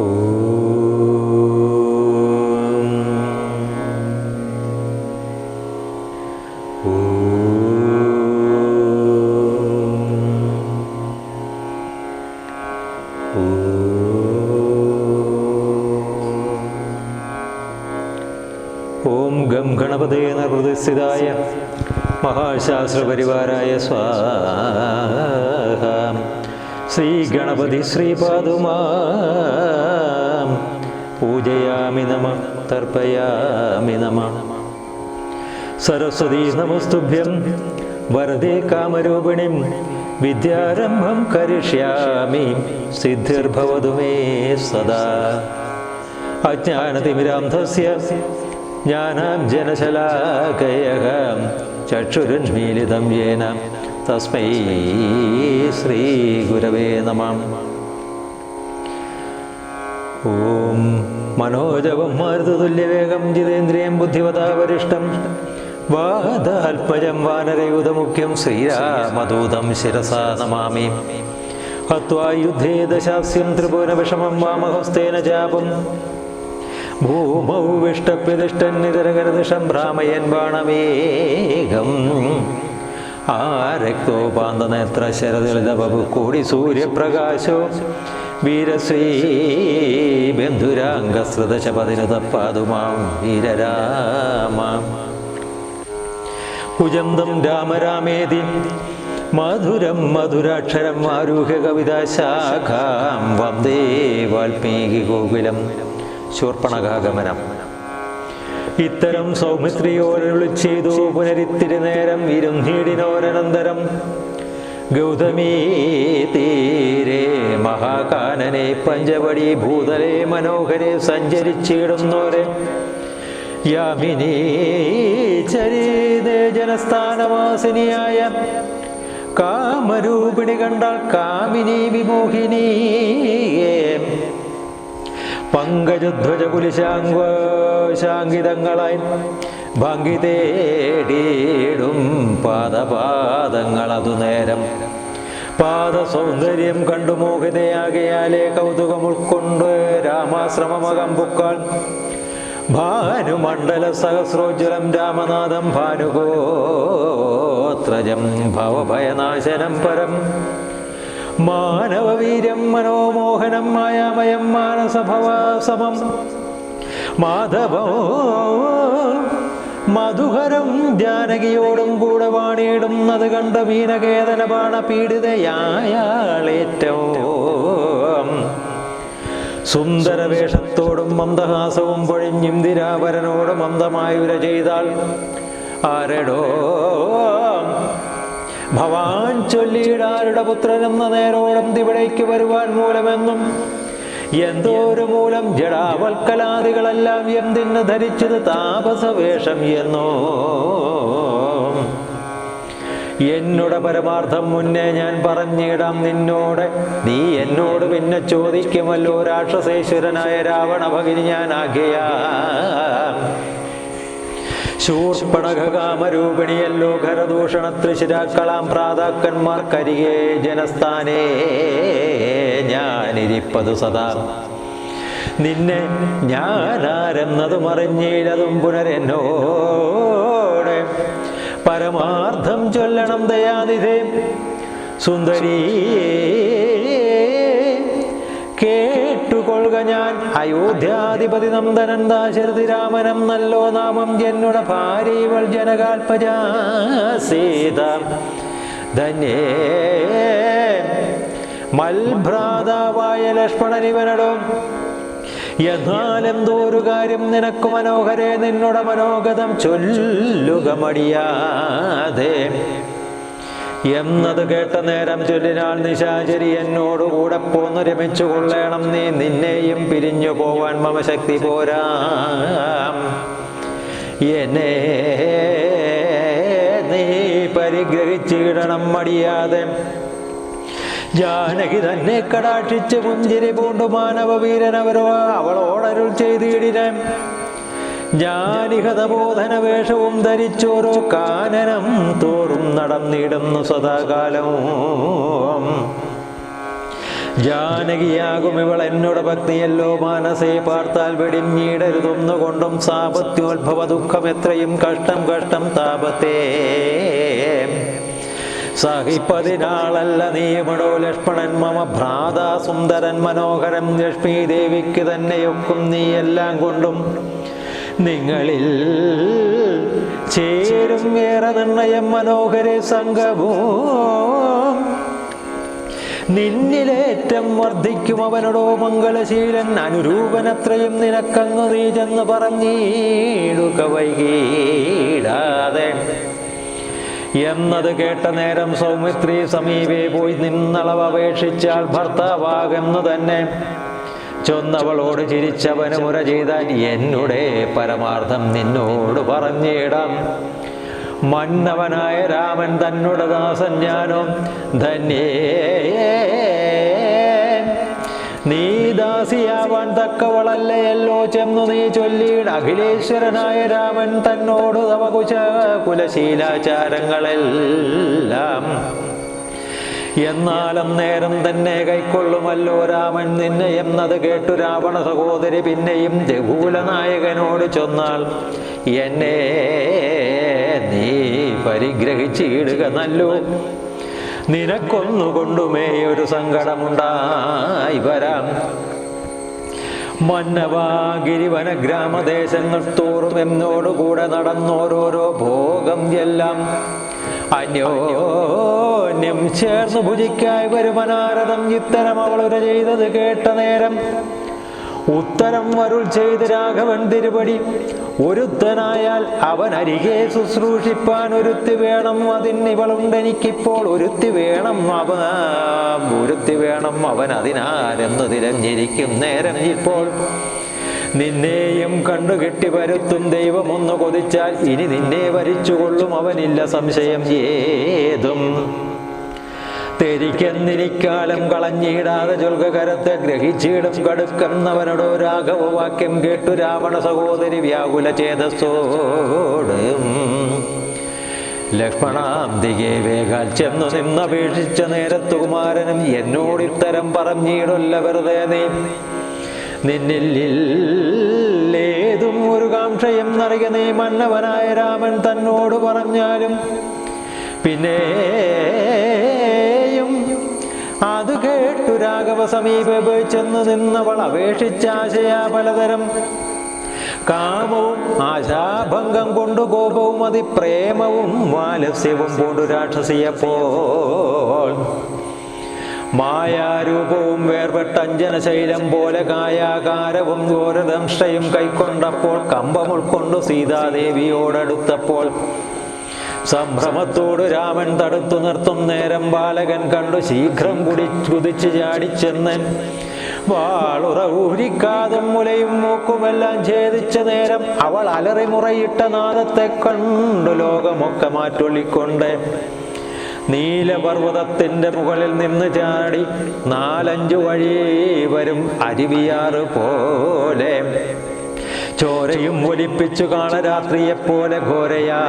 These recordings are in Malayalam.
ഓം ഗം ഗണപതേ നിർവൃതിസ്ഥിതായ മഹാശാസ്ത്രപരിവാരായ സ്വാഹ ശ്രീ ഗണപതി ശ്രീപാദുമാ പൂജയാമി നമ തർപ്പയാമി നമ. സരസ്വതീ നമസ്തുഭ്യം വരദേ കാമരൂപിണിം വിദ്യാരംഭം കരിഷ്യാമി സിദ്ധിർഭവതു മേ സദാ. അജ്ഞാനതിമിരാന്ധസ്യ ജ്ഞാനാഞ്ജനശലാകയഃ ചക്ഷുരുന്മീലിതം യേന തസ്മൈ ശ്രീഗുരവേ നമ. ഓം മനോജവം മാരുതതുല്യവേഗം ജിതേന്ദ്രിയം ബുദ്ധിവതാവരിഷ്ടം വാദാത്മജം വാനരയൂതമുഖ്യം ശ്രീരാമദൂതം ശിരസാ നമാമി. ഹത്വാ യുദ്ധേ ദശാസ്യം ത്രിപുരവിഷമം വാമഹസ്തേന ചാപം ഭൂമൗ വിഷ്ടപ്രതിഷ്ഠന്നിതരകരദിഷം ഭ്രാമയൻ ബാണമേകം ആ രക്തോപാന്തനേത്ര ശരദളിതബു കൂടി സൂര്യപ്രകാശോ. വീരശ്രീ ബന്ധുരാംഗസ്രദശപതിനുതപ്പാതുമാം വീരരാമാം. ഭുജന്തം രാമരാമേതി മധുരം മധുരാക്ഷരം ആരൂഹ്യ കവിതാശാഖാം വന്ദേ വാൽമീകി ഗോകുലം ശൂർപ്പണകാഗമനം ഇത്തരം സൗമിത്രിയോരളി ചെയ്തു പുനരിത്തിരി നേരം ഇരുന്നീടിനോരനന്തരം ഗൗതമീ തീരെ മഹാകാനനെ പഞ്ചവടി ഭൂതലെ മനോഹരെ സഞ്ചരിച്ചിടുന്നോരെ. യാമിനി ചരിതേ ജനസ്ഥാനവാസിനിയായ കാമരൂപിണി കണ്ടാൽ കാമിനി വിമോഹിനിയേ. പങ്കജധ്വജകുലിശാംഗിതങ്ങളായി ഭംഗി തേടിയിടും പാദപാദങ്ങൾ അതു നേരം. പാദസൗന്ദര്യം കണ്ടു മോഹിതയാകയാലേ കൗതുകം ഉൾക്കൊണ്ട് രാമാശ്രമമകം പുക്കാൾ. ഭാനുമണ്ഡല സഹസ്രോജ്വലം രാമനാഥം ഭാനുഗോത്രജം ഭവഭയനാശനം പരം. മാനവവീര്യം മനോമോഹനം മായാമയം മാനസഭവാസമം മാധവോ മധുഹരം ജാനകിയോടും കൂടെ വാണിയിടുന്നത് കണ്ട മീനകേതന ബാണ സുന്ദര സുന്ദരവേഷത്തോടും മന്ദഹാസവും പൊഴിഞ്ഞിന്ദിരാവരനോട് മന്ദമായുര ചെയ്താൽ ആരടോ? ഭവാൻ ചൊല്ലിയിടാരുടെ പുത്രനെന്ന നേരോടും ഇവിടേക്ക് വരുവാൻ മൂലമെന്നും എന്തോ ഒരു മൂലം ജടാവൽക്കലാദികളെല്ലാം എന്തിന് ധരിച്ചത് താപസവേഷം എന്നോ? എന്നോട് പരമാർത്ഥം മുന്നേ ഞാൻ പറഞ്ഞിടാം നിന്നോട്. നീ എന്നോട് പിന്നെ ചോദിക്കുമല്ലോ രാക്ഷസേശ്വരനായ രാവണ ഭഗിനി ഞാൻ ആകെയാ. ശൂർപ്പണകാമരൂപിണിയല്ലോ ഖരദൂഷണ തൃശിരാക്കളാം പ്രാതാക്കന്മാർക്കരികെ ജനസ്ഥാനേ ഞാനിരിപ്പതു സദാ. നിന്നെ ഞാനാരെന്നതും അറിഞ്ഞില്ലതും പുനരെന്നോടെ പരമാർത്ഥം ചൊല്ലണം ദയാനിധേ. സുന്ദരീ കേട്ടുകൊള്ളുക ഞാൻ. അയോധ്യാധിപതി നന്ദനൻ ദാശരഥി രാമനം നല്ലോ നാമം ജന്നുട ഭാര്യവൾ ജനകാൽപജ സീത ധന്യേ മൽഭ്രാതാവായ ലക്ഷ്മണനിവനടോ എന്നാൽ എന്തോ ഒരു കാര്യം നിനക്ക് മനോഹരേ നിന്നുട മനോഗതം ചൊല്ലുക മടിയാതെ. എന്നത് കേട്ട നേരം ചൊല്ലിനാൾ നിശാചരി എന്നോട് കൂടെ പോന്നു രമിച്ചു കൊള്ളേണം നീ നിന്നെയും പിരിഞ്ഞു പോവാൻ മമ ശക്തി പോരാ. എന്നെ നീ പരിഗ്രഹിച്ചിടണം മടിയാതെ. ജാനകി തന്നെ കടാക്ഷിച്ച് പുഞ്ചിരി പൂണ്ടു മാനവ വീരനവരോ അവളോടരുൾ ചെയ്തിടിനാൻ ജ്ഞാനിഹതബോധന വേഷവും ധരിച്ചോരോ കാനനം തോറും നടന്നിടുന്നു സദാകാലവും ജാനകിയാകും ഇവൾ എന്നോട് ഭക്തിയല്ലോ മാനസേ പാർത്താൽ വെടിഞ്ഞിടരുതൊന്നുകൊണ്ടും സാപത്യോത്ഭവ ദുഃഖം എത്രയും കഷ്ടം കഷ്ടം താപത്തേ. സഹിപ്പതിനാളല്ല നിയമടോ ലക്ഷ്മണൻ മമ ഭ്രാതാ സുന്ദരൻ മനോഹരൻ ലക്ഷ്മി ദേവിക്ക് തന്നെയൊക്കും നീ എല്ലാം കൊണ്ടും നിങ്ങളിൽ ചേരും ഏറെ നിർണയം മനോഹര സംഘവും. നിന്നിലേറ്റം വർദ്ധിക്കും അവനോടോ മംഗളശീലൻ അനുരൂപനത്രയും നിനക്കങ്ങു നീ ചെന്ന് പറഞ്ഞിടുക വൈകീടാതെ. എന്നത് കേട്ട നേരം സൗമിത്രി സമീപേ പോയി നിന്നളവ് അപേക്ഷിച്ചാൽ ഭർത്താവാകുന്നു തന്നെ. ചൊന്നവളോട് ചിരിച്ചവന് മുര ചെയ്താൽ എന്നുടെ പരമാർത്ഥം നിന്നോട് പറഞ്ഞിടാം. മന്നവനായ രാമൻ തന്നോട് ദാസൻ ഞാനോ ധന്യേ. നീ ദാസിയാവാൻ തക്കവളല്ലയല്ലോ ചെന്നു നീ ചൊല്ലിയിട അഖിലേശ്വരനായ രാമൻ തന്നോട് തവകുശ കുലശീലാചാരങ്ങളെല്ലാം എന്നാലും നേരം തന്നെ കൈക്കൊള്ളുമല്ലോ രാമൻ നിന്നെ എന്നത് കേട്ടു രാവണ സഹോദരി പിന്നെയും രഘുകുലനായകനോട് ചൊന്നാൽ എന്നെ നീ പരിഗ്രഹിച്ചിടുക നല്ലോ. നിനക്കൊന്നുകൊണ്ടുമേ ഒരു സങ്കടമുണ്ടായി വരാം. മന്നവാഗിരിവന ഗ്രാമദേശങ്ങൾ തോറും എന്നോടുകൂടെ നടന്നോരോരോ ഭോഗം എല്ലാം. അന്യോന്യം ചേർന്ന് ഭുജിക്കായി വരുമനാരദം ഇത്തരം അവളുര ചെയ്തത് കേട്ട നേരം ഉത്തരം വരുൾ ചെയ്ത് രാഘവൻ തിരുപടി. ഒരുത്തനായാൽ അവൻ അരികെ ശുശ്രൂഷിപ്പാൻ ഒരുത്തി വേണം. അതിന് ഇവളുണ്ട് എനിക്കിപ്പോൾ ഒരുത്തി വേണം. അവ ഒരുത്തി വേണം അവൻ അതിനാരെന്ന് തിരഞ്ഞിരിക്കും നേരം ഇപ്പോൾ. നിന്നെയും കണ്ടുകെട്ടി വരുത്തും ദൈവമൊന്നു കൊതിച്ചാൽ ഇനി നിന്നെ വരിച്ചുകൊള്ളും അവനില്ല സംശയം ഏതും. തെരിക്കെന്നിരിക്കാലം കളഞ്ഞിടാതെ ചൊൽകരത്തെ ഗ്രഹിച്ചിടും കടുക്കുന്നവനോടോ രാഘവ വാക്യം കേട്ടു രാവണ സഹോദരി വ്യാകുല ചേതസ്സോട്. ലക്ഷ്മണാന്തികെ വേഗാൽ ചെന്നു നിന്നപേക്ഷിച്ച നേരത്തു കുമാരനും എന്നോട് ഇത്തരം പറഞ്ഞിടല്ല വെറുതെ നീ. നിന്നിൽ ഏതും ഒരു കാംക്ഷയും നിറയ നീ മന്നവനായ രാമൻ തന്നോട് പറഞ്ഞാലും പിന്നെയും അത് കേട്ടു രാഘവ സമീപ ചെന്ന് നിന്നവൾ അപേക്ഷിച്ചാശയാ പലതരം. കാമവും ആശാഭംഗം കൊണ്ടു കോപവും അതിപ്രേമവും വാലസ്യവും കൊണ്ടു രാക്ഷസിയപ്പോൾ മായാരൂപവും വേർപെട്ട അഞ്ജനശൈലം പോലെ കായാകാരവും ഘോരദംഷ്ടയും കൈക്കൊണ്ടപ്പോൾ കമ്പം ഉൾക്കൊണ്ടു സീതാദേവിയോടടുത്തപ്പോൾ. സംഭ്രമത്തോട് രാമൻ തടുത്തു നിർത്തും നേരം ബാലകൻ കണ്ടു ശീഘ്രം കുടി കുതിച്ചു ചാടിച്ചെന്ന് വാളുറ ഊരിക്കാതും മുലയും മൂക്കുമെല്ലാം ഛേദിച്ച നേരം അവൾ അലറി മുറയിട്ട നാദത്തെ കണ്ടു ലോകമൊക്കെ മാറ്റൊള്ളിക്കൊണ്ട്. നീലപർവതത്തിന്റെ മുകളിൽ നിന്ന് ചാടി നാലഞ്ചു വഴി വരും അരുവിയാറ് പോലെ. ചോരയും ഒലിപ്പിച്ചു കാളരാത്രിയെപ്പോലെ ഘോരയാ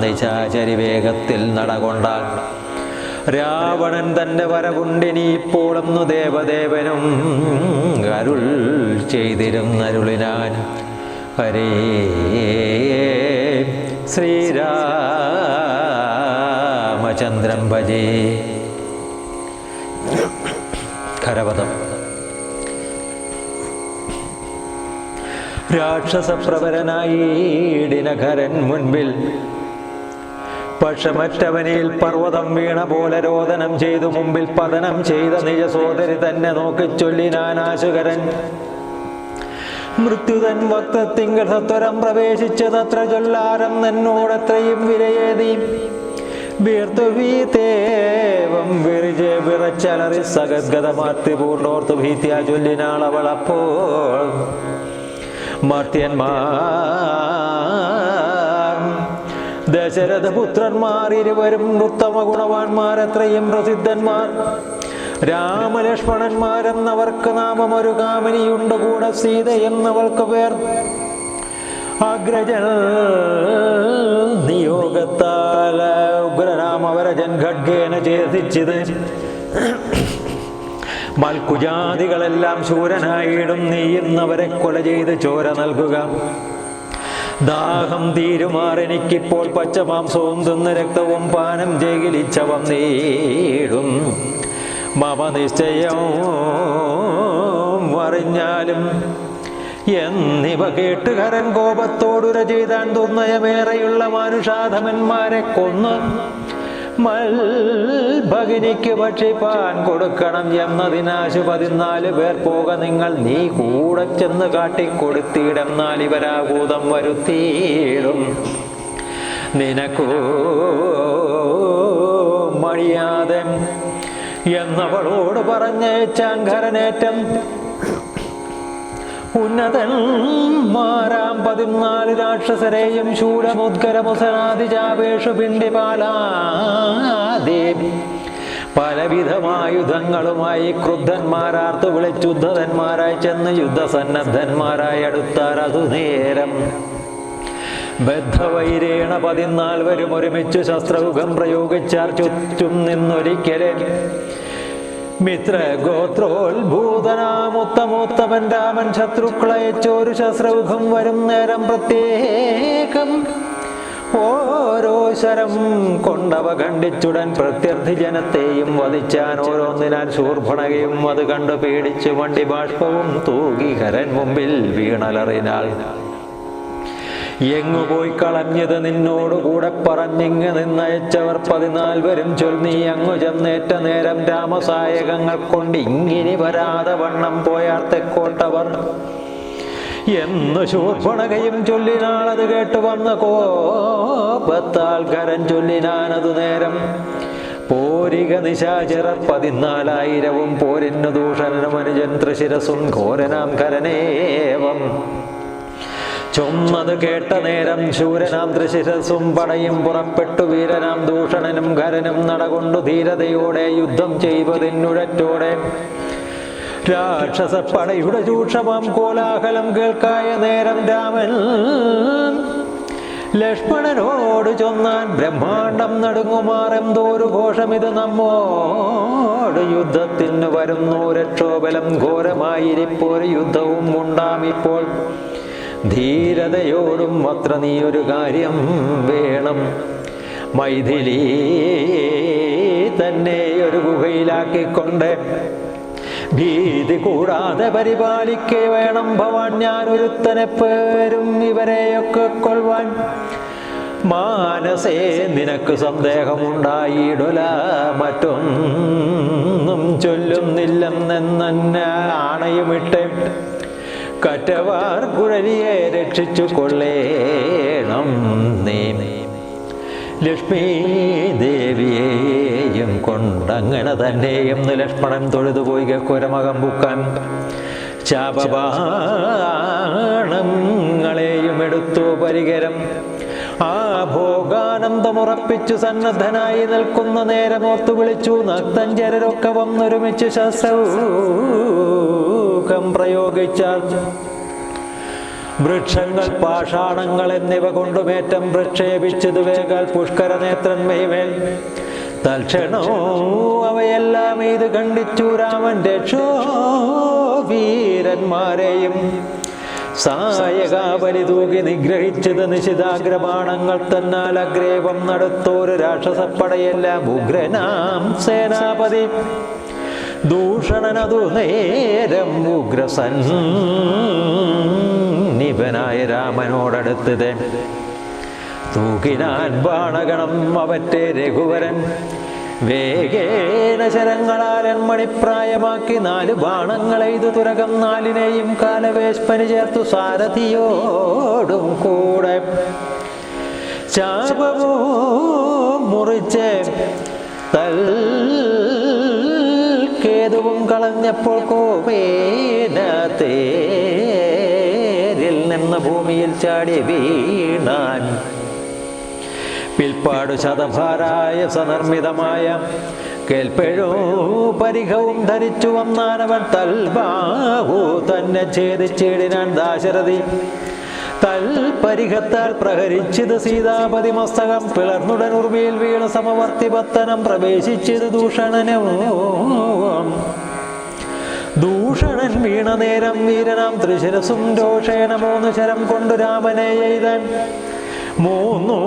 നിശാചരി വേഗത്തിൽ നടകൊണ്ടാൽ രാവണൻ തന്റെ വരകുണ്ടിനി ഇപ്പോളൊന്നു ദേവദേവനും അരുൾ ചെയ്തിരുന്നരുളിനാൻ. ഹരേ ശ്രീരാമചന്ദ്രം ഭജേ. ഖരവതം രാക്ഷസപ്രവരനായിടിനഖരൻ മുൻപിൽ പക്ഷമറ്റവനിൽ പർവതം വീണ പോലെ രോദനം ചെയ്തു മുമ്പിൽ പതനം ചെയ്ത നിജ സോദരി തന്നെ നോക്കി ചൊല്ലിനാനാശുകരൻ മൃത്യുതൻ വക്തത്തിങ്കൽ സത്വരം പ്രവേശിച്ചതത്ര ചൊല്ലാരം എന്നോടത്രയും വിലയേതി. വീർത്തു വീതേവം വിറിജെ വിറച്ചലറി സഗദ്ഗതമാർത്തി പൂർണോർത്തു ഭീത്യാ ചൊല്ലിനാളവൾ അപ്പോൾ മർത്യന്മാർ. ദശരഥ പുത്രന്മാർ ഇരുവരും ഉത്തമ ഗുണവാന്മാർ എത്രയും പ്രസിദ്ധന്മാർ. രാമലക്ഷ്മണന്മാരെന്നവർക്ക് നാമം ഒരു കാമിനിയുണ്ട് കൂടെ സീത എന്നവൾക്ക് പേർ. അഗ്രജൻ നിയോഗത്താൽ ഉഗ്രരാമവരജൻ ഖഡ്ഗേന ഛേദിച്ചത്. മൽക്കുജാതികളെല്ലാം ശൂരനായിടും നീയുന്നവരെ കൊല ചെയ്ത് ചോര നൽകുക. ദാഹം തീരുമാറെനിക്കിപ്പോൾ പച്ചമാംസവും തിന്ന് രക്തവും പാനം ജയിലിച്ചവം നേടും. മമ അറിഞ്ഞാലും എന്നിവ കേട്ട് കരൻ കോപത്തോടുര ചെയ്താൻ ദുർനയമേറെയുള്ള മാനുഷാധമന്മാരെ കൊന്ന് മൽഭഗിനിക്ക് ഭക്ഷിപ്പാൻ കൊടുക്കണം എന്നതിനാശു പതിനാല് പേർ പോക നിങ്ങൾ നീ കൂടെ ചെന്ന് കാട്ടിക്കൊടുത്തിടന്നാൽ ഇവരാകൂതം വരുത്തിയിടും. നിനക്കോ മണിയാതെ എന്നവളോട് പറഞ്ഞേച്ചാൻ ഖരനേറ്റം ഉന്നതന്മാരാം പതിനാല് രാക്ഷസരെയും ശൂലമുദ്ഗരമുസനാദിജാപേഷു പിണ്ടിപാലാദേവി പലവിധമായുധങ്ങളുമായി ക്രുദ്ധന്മാരാർത്തു വിളിച്ചുദ്ധന്മാരായി ചെന്ന് യുദ്ധസന്നദ്ധന്മാരായി അടുത്താർ അതു നേരം. ബദ്ധവൈരേണ പതിനാൽവരും ഒരുമിച്ച് ശസ്ത്രമുഖം പ്രയോഗിച്ചാർ ചുറ്റും നിന്നൊരിക്കലേ മിത്രഗോത്രോത്ഭൂതനാമുത്തമോത്തമൻ രാമൻ ശത്രുക്കളയച്ചോരു ശസ്ത്രമുഖം വരും നേരം പ്രത്യേകം. ഓരോ ശരം കൊണ്ടവ ഖണ്ഡിച്ചുടൻ പ്രത്യർത്ഥി ജനത്തെയും വധിച്ചാൻ ഓരോന്നിനാൽ ശൂർഭണകയും അത് കണ്ടു പേടിച്ച് വണ്ടി ബാഷ്പവും തൂകി ഹരൻ മുമ്പിൽ വീണലറിനാൾ. എങ്ങു പോയി കളഞ്ഞത് നിന്നോട് കൂടെ പറഞ്ഞിങ്ങ് നിന്നയച്ചവർ പതിനാൽവരും ചൊല്ലി അങ്ങു ചെന്നേറ്റ നേരം രാമസായകങ്ങൾ കൊണ്ട് ഇങ്ങിനി വരാതെ വണ്ണം പോയാർ തെക്കോട്ടവർ എന്ന് ശൂർപ്പണകയും ചൊല്ലിനാളത് കേട്ടു വന്ന കോപത്താൽ കരൻ ചൊല്ലിനാനതു നേരം. പോരിക നിശാചരർ പതിനാലായിരവും പോരിന്നു ദൂഷണനും അനുജൻ ത്രിശിരസും ഘോരനാം കരനേവം. ചൊന്നത് കേട്ട നേരം ശൂരനാം ത്രിശിരസും പടയും പുറപ്പെട്ടു വീരനാം ദൂഷണനും ഖരനും നടകൊണ്ടു ധീരതയോടെ യുദ്ധം ചെയ്തതിനുഴറ്റോടെ. രാക്ഷസപ്പടയുടെ ചൂഷമാം കോലാഹലം കേൾക്കായ നേരം രാമൻ ലക്ഷ്മണനോട് ചൊന്നാൻ ബ്രഹ്മാണ്ടം നടുങ്ങുമാറെന്തോരു ഘോഷമിത് നമ്മോട് യുദ്ധത്തിന് വരുന്നു രക്ഷോബലം ഘോരമായിരിപ്പോരു യുദ്ധവും ഉണ്ടാമിപ്പോൾ. ധീരതയോടും അത്ര നീ ഒരു കാര്യം വേണം. മൈഥിലി തന്നെ ഒരു ഗുഹയിലാക്കിക്കൊണ്ട് ഭീതി കൂടാതെ പരിപാലിക്കേ വേണം. ഭവാൻ ഞാൻ ഒരുത്തനെ പേരും ഇവരെയൊക്കെ കൊള്ളുവാൻ മാനസേ നിനക്ക് സന്ദേഹമുണ്ടായിടുല. മറ്റൊന്നും ചൊല്ലുന്നില്ലെന്നെന്നെ ആണയുമിട്ട് കറ്റവാർ കുഴലിയെ രക്ഷിച്ചു കൊള്ളേണം നീ. ലക്ഷ്മി ദേവിയെയും കൊണ്ടങ്ങനെ തന്നെയും ലക്ഷ്മണൻ തൊഴുതുപോയി കുരമകം പൂക്കാൻ. ശാപബാണങ്ങളെയും എടുത്തു പരികരം. ആ ഭോഗാനന്ദമുറപ്പിച്ചു സന്നദ്ധനായി നിൽക്കുന്ന നേരമോത്തു വിളിച്ചു നക്തഞ്ചരൊക്കെ വന്നൊരുമിച്ച് ശസ്ത്രൂകം പ്രയോഗിച്ചാൽ വൃക്ഷങ്ങൾ പാഷാണങ്ങൾ എന്നിവ കൊണ്ടുമേറ്റം പ്രക്ഷേപിച്ചത് വേഗാൽ പുഷ്കര നേത്രന്മേമേൽ തൽക്ഷണോ അവയെല്ലാം ഇത് ഖണ്ഡിച്ചു രാമൻ വീരന്മാരെയും. സായകാബലി തൂകി നിഗ്രഹിച്ചത് നിശിതാഗ്രബാണങ്ങൾ തന്നാൽ അഗ്രേപം നടത്തോരു രാക്ഷസപ്പടയെല്ലാം ഉഗ്രനാം സേനാപതി. ദൂഷണനതു നേരം ഉഗ്രസൻ നിപനായ രാമനോടടുത്തത്. തൂക്കിനാൻ ബാണഗണം അവറ്റെ രഘുവരൻ. വേഗേന ശരങ്ങളാലൻ മണിപ്രായമാക്കി നാല് ബാണങ്ങളെ ഇത് തുരകം നാലിനെയും കാലവേശ്പന് ചേർത്തു സാരഥിയോടും കൂടെ. ചാപമോ മുറിച്ച് തൽ കേതുവും കളഞ്ഞപ്പോൾ കോപേന തേരിൽ നിന്ന് ഭൂമിയിൽ ചാടി വീണാൻ. പിൽപ്പാടു ശതഭാരായ സനർമ്മിതമായ കേൾപ്പഴോ പരിഹവും ധരിച്ചു വന്നാനവൻ തൽബാഹു തന്നെ ഛേദിച്ചിടിനാൻ ദാശരഥി തൽപരിഹത്താൽ പ്രഹരിച്ചത് സീതാപതി മസ്തകം. പിളർന്നുടൻ ഉർമിയിൽ വീണ സമവർത്തി പത്തനം പ്രവേശിച്ചത് ദൂഷണനും. ദൂഷണൻ വീണ നേരം വീരനാം ത്രിശിരസും രോഷേണ മൂന്ന് ശരം കൊണ്ടു രാമനെ എഴുതൻ മൂന്നു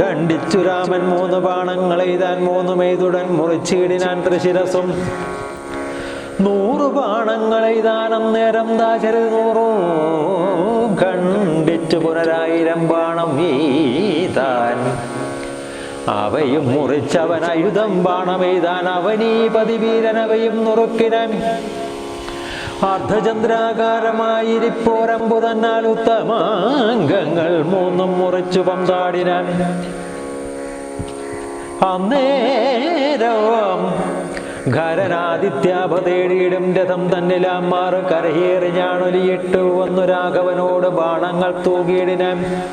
ഖണ്ഡിച്ചു രാമൻ മൂന്ന് ബാണങ്ങൾ എഴുതാൻ മൂന്ന് മെയ്തുടൻ മുറിച്ചിടിനാൻ ത്രിശിരസും. നൂറു ബാണങ്ങൾ എഴുതാനം നേരം ദാശരി നൂറു ഖണ്ഡിച്ചു പുനരായിരം ബാണം വീതാൻ അവയും മുറിച്ചവൻ അയുധം ബാണമെയ്താൻ അവനീ പതിവീരനവയും നുറുക്കിനാൻ. അർദ്ധചന്ദ്രാകാരമായിരിപ്പോരമ്പു തന്നാൽ ഉത്തമാംഗങ്ങൾ മൂന്നും മുറിച്ചു പന്താടിനാൻ. അന്നേരം ഖരനാദിത്യാപതേടിയിടും രഥം തന്നിലാം മാറ് ഞാണൊലിയിട്ടു വന്നു രാഘവനോട് ബാണങ്ങൾ തൂകിയിടിനാൻ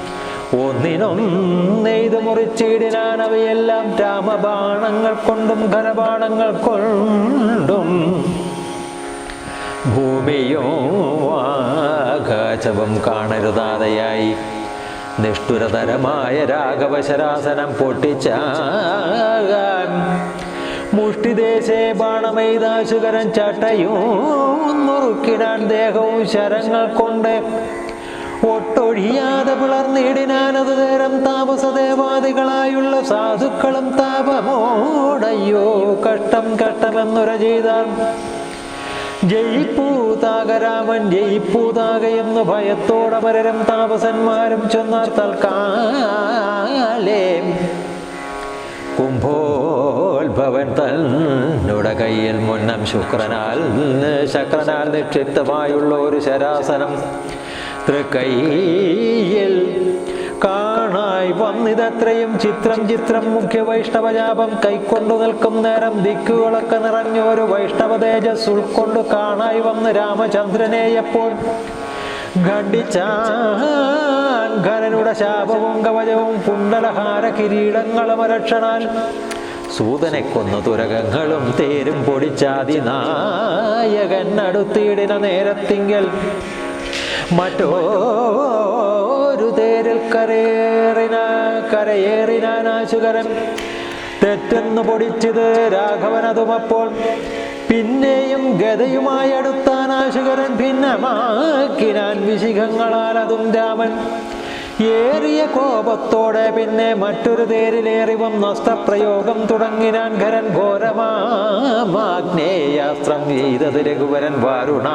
ഒന്നിനൊന്നെയ്ത് മുറിച്ചിടിനാൻ അവയെല്ലാം രാമബാണങ്ങൾ കൊണ്ടും ഖരബാണങ്ങൾ കൊണ്ടും. ഭൂമിയോ ആകാശവും കാണരുതാതെയായി. നിഷ്ഠുരതരമായ രാഘവശരാസനം പൊട്ടിച്ചാകാൻ മുഷ്ടിദേശേ ബാണമെയ്താശുകരൻ ചട്ടയും നുറുക്കിടാൻ ദേഹവും ശരങ്ങൾ കൊണ്ട്. ഒട്ടൊഴിയാതെ പിളർന്നിടിനാനത് നേരം താപസദേവാദികളായുള്ള സാധുക്കളും താപമോടയ്യോ കഷ്ടം കഷ്ടമെന്നുര ചെയ്താൽ. ജയിപ്പൂതാകരാമൻ ജയിപ്പൂതാകയെന്ന് പരരം താപസന്മാരും ചെന്നാൽ തൽക്കാലേ. കുംഭോത്ഭവൻ തന്നുടെ കയ്യിൽ മുന്നം ശുക്രനാൽ ശക്രനാൽ നിക്ഷിപ്തമായുള്ള ഒരു ശരാസനം. തൃക്കൈയിൽ കാണായി വന്നിതത്രയും ചിത്രം ചിത്രം മുഖ്യ വൈഷ്ണവജാപം. കൈക്കൊണ്ടു നിൽക്കും നേരം ദിക്കുകളൊക്കെ നിറഞ്ഞ ഒരു വൈഷ്ണവ തേജസ് ഉൾക്കൊണ്ട് കാണായി വന്ന് രാമചന്ദ്രനെ എപ്പോൾ? ഖണ്ഡിച്ചാൻ ഖരനുടെ ശാപവും കവചവും കുണ്ടലഹാര കിരീടങ്ങളും രക്ഷണാൽ. സൂതനെ കൊന്നു തുരകങ്ങളും തേരും പൊടിച്ചാതി നായകൻ അടുത്തിടിന നേരത്തിങ്കൽ. മറ്റോരു തേരിൽ കരയേറിന കരയേറിനാശുകരൻ തെറ്റെന്ന് പൊടിച്ചത് രാഘവനതുമപ്പോൾ. പിന്നെയും ഗതയുമായി അടുത്താനാശുകരൻ ഭിന്നമാക്കിനാൻ വിശിഖങ്ങളാൽ അതും രാമൻ. ഏറിയ കോപത്തോടെ പിന്നെ മറ്റൊരു തേരിലേറി പ്രയോഗം തുടങ്ങിനാൻ ഖരൻ ഘോരമാഗ്നേയാസ്ത്രം ചെയ്തത് രഘുവരൻ വാരുണാശ്രേണ.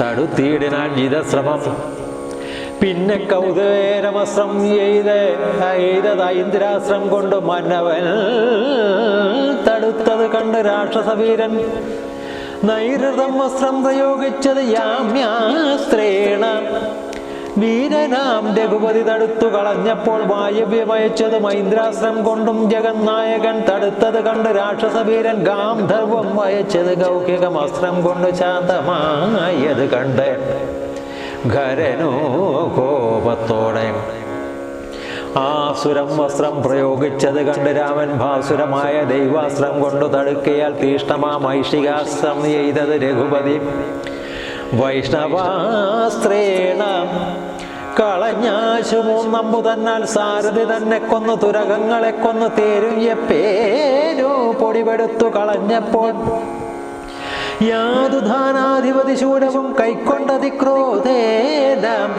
തടുത്തിയിടിനാൻ ജിതശ്രമം. പിന്നെ കൗതുകേരമസ്രം ചെയ്ത് എയ്തത് ഐന്ദ്രാശ്രം കൊണ്ട് മന്നവൻ തടുത്തത് കണ്ട് രാക്ഷസവീരൻ. നൈരൃതം വസ്ത്രം പ്രയോഗിച്ചത് യാമ്യാസ്ത്രേണ വീരനാം രഘുപതി തടുത്തു കളഞ്ഞപ്പോൾ വായവ്യമയച്ചത് മൈന്ദ്രാസ്ത്രം കൊണ്ടും ജഗന്നായകൻ തടുത്തത് കണ്ട് രാക്ഷസവീരൻ ഗാന്ധർവം വയച്ചത് ഗൗഹികം അസ്ത്രം കൊണ്ട് ശാന്തമായത് കണ്ട്. ഖരനോ കോപത്തോടെ ആസുരം വസ്ത്രം പ്രയോഗിച്ചത് കണ്ട് രാമൻ ഭാസുരമായ ദൈവാസ്ത്രം കൊണ്ടു തടുക്കയാൽ തീഷ്ണമാ മൈഷികാസ്ത്രം ചെയ്തത് രഘുപതി. വൈഷ്ണവാസ്ത്രേണ കളഞ്ഞാശു നമ്പു തന്നാൽ സാരഥി തന്നെ കൊന്നു തുരകങ്ങളെ കൊന്നു തേരുയ്യപ്പേനു പൊടിപെടുത്തു കളഞ്ഞപ്പോൾ യാതുധാനാധിപതി കൈക്കൊണ്ടതി കൈക്കൊണ്ടതിക്രോധേനം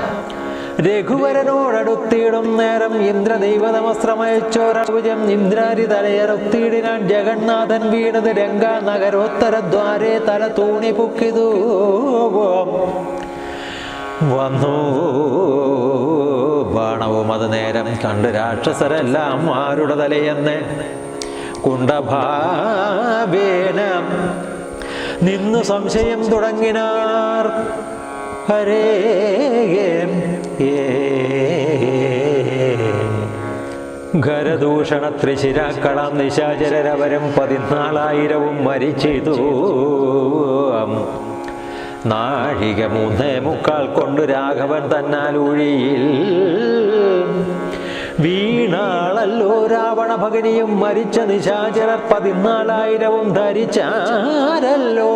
രഘുവരനോടടുത്തിയിടും നേരം ഇന്ദ്രദൈവതമസ്ത്രമയച്ചോരഭുജം ഇന്ദ്രാരി തലയറുത്തിയിടിനാൻ ജഗന്നാഥൻ വീണത് രംഗാനഗരോത്തരദ്വാരേ തല തൂണി പൊക്കിതു വന്നു. ബാണവും അത് നേരം കണ്ട് രാക്ഷസരെല്ലാം ആരുടെ തലയെന്ന്? കുണ്ടഭാവേന നിന്ന് സംശയം തുടങ്ങിനാർ. ഹരേ ഖരദൂഷണ ത്രിശിരാക്കളം നിശാചരരവരും പതിനാലായിരവും മരിച്ചിതു. നാഴിക മൂന്നേ മുക്കാൽ കൊണ്ട് രാഘവൻ തന്നാൽ ഒഴിയിൽ വീണാളല്ലോ രാവണ ഭഗനിയും മരിച്ച നിശാചരർ പതിനാലായിരവും ധരിച്ചാരല്ലോ.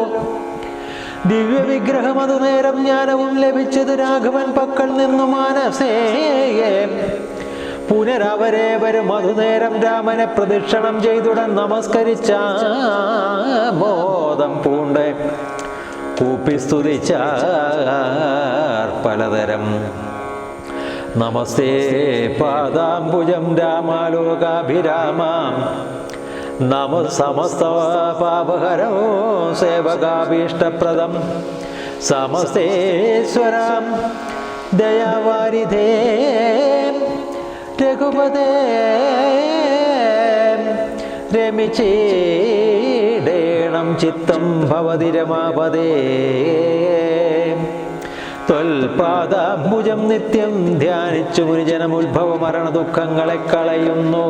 ദിവ്യവിഗ്രഹം അതു നേരം ജ്ഞാനവും ലഭിച്ചത് രാഘവൻ പക്കൽ നിന്നു മാനസേ പുനരവരേവരും അതുനേരം രാമനെ പ്രദക്ഷിണം ചെയ്തുടൻ നമസ്കരിച്ച ബോധം പൂണ്ട്. കൂപ്പി സ്തുതിച്ച പലതരം. നമസ്തേ പാദാംബുജം രാമാലോകാഭിരാമാം. നമ സമസ്ത പാപഹരോ സേവകാഭീഷ്ടപ്രദം. സമസ്തേശ്വരാം ദയാവാരിധേ. രഘുപതേ രമിച്ചേടേണം ചിത്തം ഭവതി രമാപദേ ത്വൽപാദാംബുജം നിത്യം ധ്യാനിച്ചു മുനിജനം ഉത്ഭവ മരണ ദുഃഖങ്ങളെ കളയുന്നു.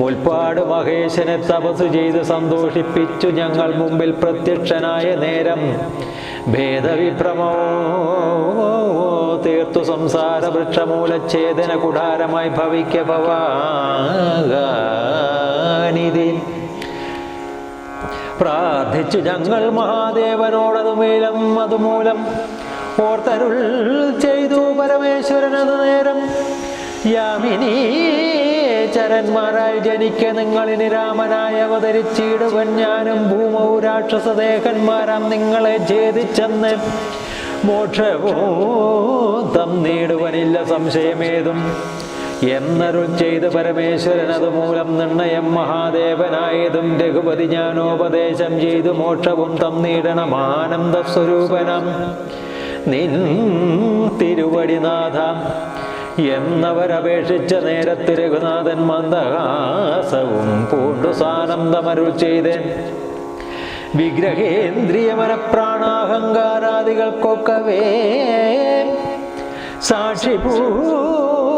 മുൽപ്പാട് മഹേശനെ തപസ് ചെയ്ത് സന്തോഷിപ്പിച്ചു ഞങ്ങൾ മുമ്പിൽ പ്രത്യക്ഷനായ നേരം. ഭേദവിഭ്രമോ തീർത്തു സംസാര വൃക്ഷമൂലച്ഛേദന കുടാരമായി ഭവിക്ക ഭവാനിധി പ്രാർത്ഥിച്ചു ഞങ്ങൾ മഹാദേവനോടതു മൂലം അതുമൂലം ഓർത്തരുൾ ചെയ്തു പരമേശ്വരൻ അത് നേരം. യാമിനി ചരന്മാരായി ജനിക്ക നിങ്ങളിനി രാമനായി അവതരിച്ചിടുവൻ ഞാനും ഭൂമൗ രാക്ഷസദേഹന്മാരാം നിങ്ങളെ ഛേദിച്ചെന്ന് മോക്ഷവും നേടുവനില്ല സംശയമേതും. എന്നരുൾ ചെയ്ത് പരമേശ്വരൻ അതുമൂലം നിർണയം മഹാദേവനായതും രഘുപതി ഞാനോപദേശം ചെയ്തു മോക്ഷവും തന്നിടണം ആനന്ദ സ്വരൂപനം. നിൻ തിരുവടിനാഥ എന്നവരപേക്ഷിച്ച നേരത്ത് രഘുനാഥൻ മന്ദഹാസവും പൂണ്ടു സാനന്ദമരുൾ ചെയ്തേൻ. വിഗ്രഹേന്ദ്രിയമന പ്രാണാഹങ്കാരാദികൾക്കൊക്കവേ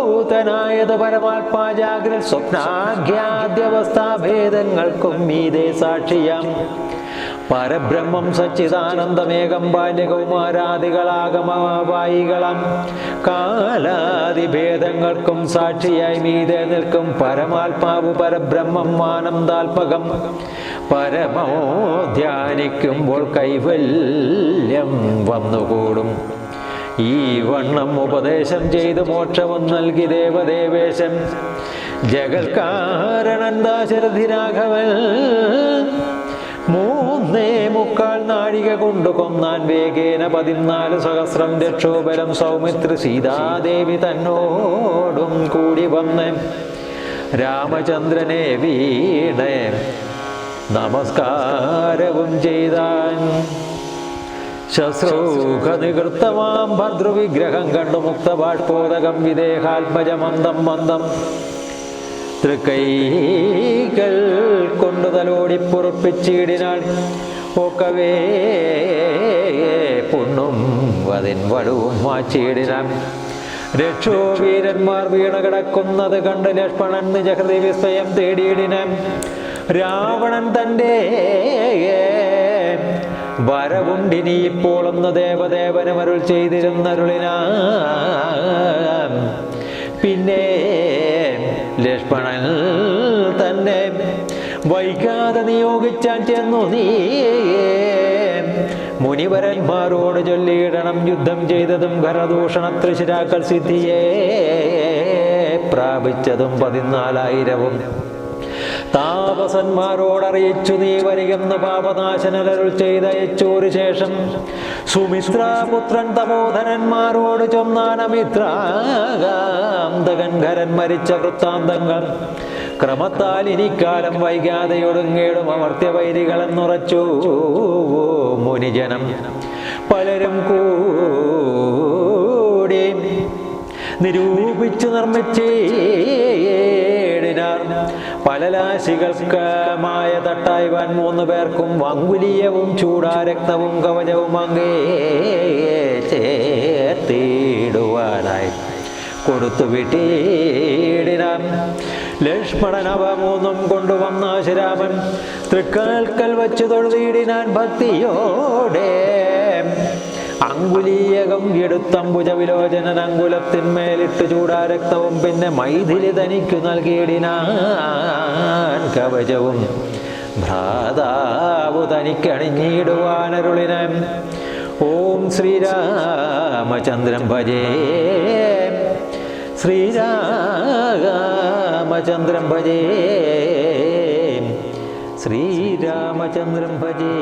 സാക്ഷിഭൂതനായത് പരമാത്മാ ജാഗ്രത സ്വപ്നാഖ്യാദ്യവസ്ഥാഭേദങ്ങൾക്കും മീതേ സാക്ഷിയാം. പരബ്രഹ്മം സച്ചിദാനന്ദമേകം ബാല്യകൗമാരാദികളാഗമവായികളം. കാലാതിഭേദങ്ങൾക്കും സാക്ഷിയായി മീതെ നിൽക്കും പരമാത്മാവ് പരബ്രഹ്മം ആനന്ദാത്മകം പരമോ ധ്യാനിക്കുമ്പോൾ കൈവല്യം വന്നുകൂടും. ഈ വണ്ണം ഉപദേശം ചെയ്ത് മോക്ഷവും നൽകി ദേവദേവേശൻ ജഗൽക്കാരണൻ ദാശരഥി രാഘവൻ മൂന്നേ മുക്കാൽ നാഴിക കൊണ്ടു കൊന്നാൻ വേഗേന പതിനാല് സഹസ്രം രക്ഷോപരം സൗമിത്രി സീതാദേവി തന്നോടും കൂടി വന്ന്. രാമചന്ദ്രനെ വീണേ നമസ്കാരവും ചെയ്താൻ. ശശ്രൂഖ ഭദ്രുവിഗ്രഹം കണ്ടു മുക്തപാഠോദകം വിദേഹാത്മജമന്ദം മന്ദം. തൃക്കൈകൾ കൊണ്ടു തലോടി പൊറുപ്പിച്ചിടിനാൾ ഒക്കവേ പൊണ്ണും അതിൻ വടുവും മാച്ചിടിനാൻ രക്ഷോ വീരന്മാർ വീണ കിടക്കുന്നത് കണ്ട് ലക്ഷ്മണൻ നിജഹൃതി വിസ്മയം തേടിയിടിനാൻ രാവണൻ തന്റെ വരവുണ്ടിനി ഇപ്പോൾ ഒന്ന് ദേവദേവനമരുൾ ചെയ്തിരുന്നരുളിനാ. പിന്നെ ലക്ഷ്മണൻ തന്നെ വൈകാതെ നിയോഗിച്ചാൻ ചെന്നു നീ. മുനിവരന്മാരോട് ചൊല്ലിയിടണം യുദ്ധം ചെയ്തതും ഘരദൂഷണ തൃശിരാക്കൾ സിദ്ധിയെ പ്രാപിച്ചതും പതിനാലായിരവും. താപസന്മാരോടറിയിച്ചു നീ വരികെന്ന് പാപനാശനലരുൾ ചെയ്തയച്ചോരു ശേഷം സുമിത്രാപുത്രൻ തമോധരന്മാരോട് ചൊന്നാനമിത്രാകാന്തകൻകരൻ മരിച്ച വൃത്താന്തങ്ങൾ. ക്രമത്താൽ ഇനിക്കാലം വൈകാതെയൊടുങ്ങേടും അമർത്യവൈരികളെന്നുറച്ചു മുനിജനം. പലരും കൂടി നിരൂപിച്ചു നിർമ്മിച്ചേടിനാർ. പലലാശികൾക്കമായ വൻ മൂന്ന് പേർക്കും വങ്കുലിയവും ചൂടാരക്തവും കവചവും അങ്ങേ ചേർത്തിടുവാനായി. കൊടുത്തു വിട്ടീടിനാൻ ലക്ഷ്മണൻ അവ മൂന്നും കൊണ്ടുവന്ന ശരാമൻ തൃക്കാൽക്കൽ വച്ച് തൊഴുതിയിടിനാൻ ഭക്തിയോടെ അങ്കുലീയകം എടുത്തമ്പുജ വിലോചനൻ അങ്കുലത്തിന്മേലിട്ട് ചൂടാരക്തവും പിന്നെ മൈഥിലി തനിക്കു നൽകിയിടിനാൻ കവചവും. ഭ്രാതാവു തനിക്കണിഞ്ഞിടുവാനരുളിന്. ഓം ശ്രീരാമചന്ദ്രം ഭജേ. ശ്രീരാമചന്ദ്രം ഭജേ. ശ്രീരാമചന്ദ്രം ഭജേ.